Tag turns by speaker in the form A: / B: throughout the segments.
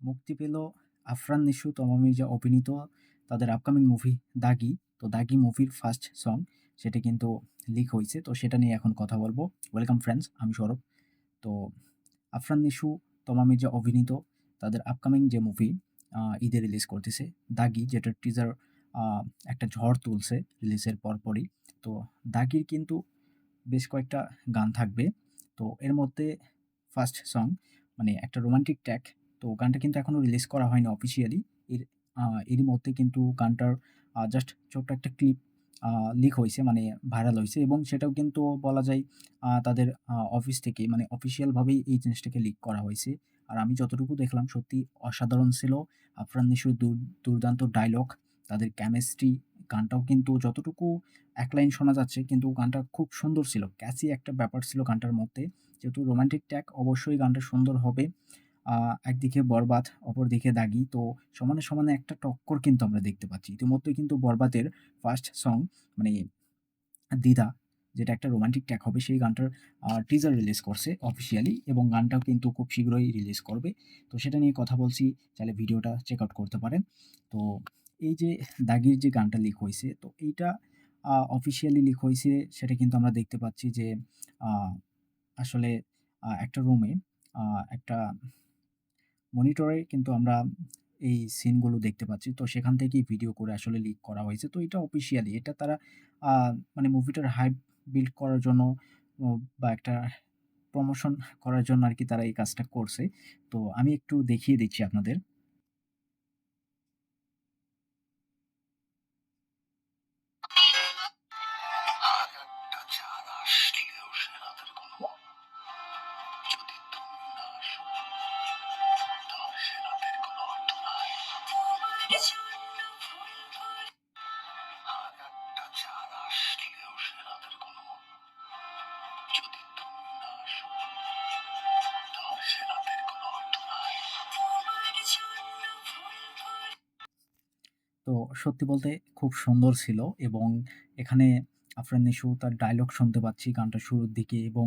A: মুক্তি পেল আফরান নিশু, তমা অভিনীত তাদের আপকামিং মুভি 'দাগি'। তো 'দাগি' মুভির ফার্স্ট সং সেটা কিন্তু লিক হয়েছে তো সেটা নিয়ে এখন কথা বলব ওয়েলকাম ফ্রেন্ডস, আমি সৌরভ। তো আফরান নিশু, তমা অভিনীত তাদের আপকামিং যে মুভি ঈদে রিলিজ করতেছে 'দাগি' যেটার টিজার একটা ঝড় তুলছে রিলিজের পরপরই। তো 'দাগির' কিন্তু বেশ কয়েকটা গান থাকবে। তো এর মধ্যে ফার্স্ট সং মানে একটা রোমান্টিক ট্র্যাক। তো গানটা কিন্তু এখনও রিলিজ করা হয়নি অফিসিয়ালি। এর এরই মধ্যে কিন্তু গানটার জাস্ট ছোট্ট একটা ক্লিপ লিক হয়েছে মানে ভাইরাল হয়েছে এবং সেটাও কিন্তু বলা যায় তাদের অফিস থেকে মানে অফিসিয়াল ভাবেই এই জিনিসটাকে লিক করা হয়েছে আর আমি যতটুকু দেখলাম সত্যি অসাধারণ ছিল। আফরান নিশুর দুর দুর্দান্ত ডায়লগ তাদের কেমিস্ট্রি, গানটাও কিন্তু যতটুকু এক লাইন শোনা যাচ্ছে কিন্তু গানটা খুব সুন্দর ছিল। ক্যাচি একটা ব্যাপার ছিল গানটার মধ্যে। যেহেতু রোমান্টিক ট্র্যাক অবশ্যই গানটা সুন্দর হবে। একদিকে 'বরবাদ' অপরদিকে 'দাগি' তো সমানে, সমানে একটা টক্কর কিন্তু আমরা দেখতে পাচ্ছি। ইতিমধ্যেই কিন্তু 'বরবাদের' ফার্স্ট সং মানে 'দিদা' যেটা একটা রোমান্টিক ট্র্যাক হবে সেই গানটার টিজার রিলিজ করছে অফিসিয়ালি এবং গানটাও কিন্তু খুব শীঘ্রই রিলিজ করবে। তো সেটা নিয়ে কথা বলছি, চাইলে ভিডিওটা চেক আউট করতে পারেন। তো এই যে 'দাগির' যে গানটা লিক হইছে তো এইটা অফিসিয়ালি লিক হইছে সেটা কিন্তু আমরা দেখতে পাচ্ছি যে আসলে একটা রুমে একটা মনিটরে কিন্তু আমরা এই সিনগুলো দেখতে পাচ্ছি। তো সেখান থেকেই ভিডিও করে আসলে লিক করা হয়েছে। তো এটা অফিসিয়ালি এটা তারা মানে মুভিটার হাইপ বিল্ড করার জন্য বা একটা প্রমোশন করার জন্য আর কি তারা এই কাজটা করছে। তো আমি একটু দেখিয়ে দিচ্ছি আপনাদের। তো সত্যি বলতে খুব সুন্দর ছিল এবং এখানে আফরান নিশু তার ডায়লগ শুনতে পাচ্ছি গানটা শুরুর দিকে এবং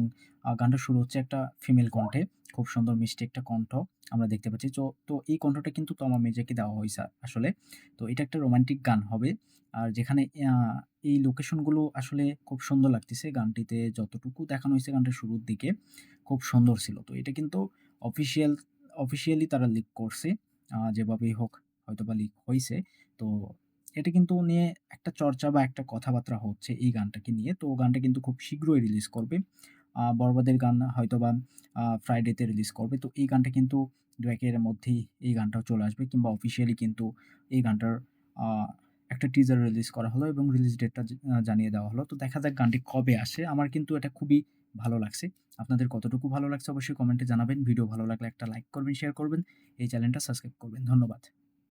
A: গানটা শুরু হচ্ছে একটা ফিমেল কণ্ঠে। খুব সুন্দর মিষ্টি একটা কণ্ঠ আমরা দেখতে পাচ্ছি। তো তো এই কণ্ঠটা কিন্তু তমা মির্জাকে দেওয়া হয়েছে আসলে। তো এটা একটা রোমান্টিক গান হবে। আর যেখানে এই লোকেশনগুলো আসলে খুব সুন্দর লাগতেছে। গানটিতে যতটুকু দেখানো হয়েছে গানটা শুরুর দিকে, খুব সুন্দর ছিল। তো এটা কিন্তু অফিসিয়াল অফিসিয়ালি তারা লিক করছে। যেভাবেই হোক হয়তো বা লিক হয়েছে তো এটা কিন্তু নিয়ে একটা চর্চা বা একটা কথাবার্তা হচ্ছে এই গানটাকে নিয়ে। তো গানটা কিন্তু খুব শীঘ্রই রিলিজ করবে। 'বরবাদের' গান হয়তো বা ফ্রাইডেতে রিলিজ করবে। তো এই গানটা কিন্তু ২-১ এর মধ্যেই এই গানটাও চলে আসবে কিংবা অফিসিয়ালি কিন্তু এই গানটার একটা টিজার রিলিজ করা হলো এবং রিলিজ ডেটটা জানিয়ে দেওয়া হলো। তো দেখা যাক গানটি কবে আসে। আমার কিন্তু এটা খুবই ভালো লাগছে। আপনাদের কতটুকু ভালো লাগছে অবশ্যই কমেন্টে জানাবেন। ভিডিও ভালো লাগলে একটা লাইক করবেন, শেয়ার করবেন। এই চ্যানেলটা সাবস্ক্রাইব করবেন। ধন্যবাদ।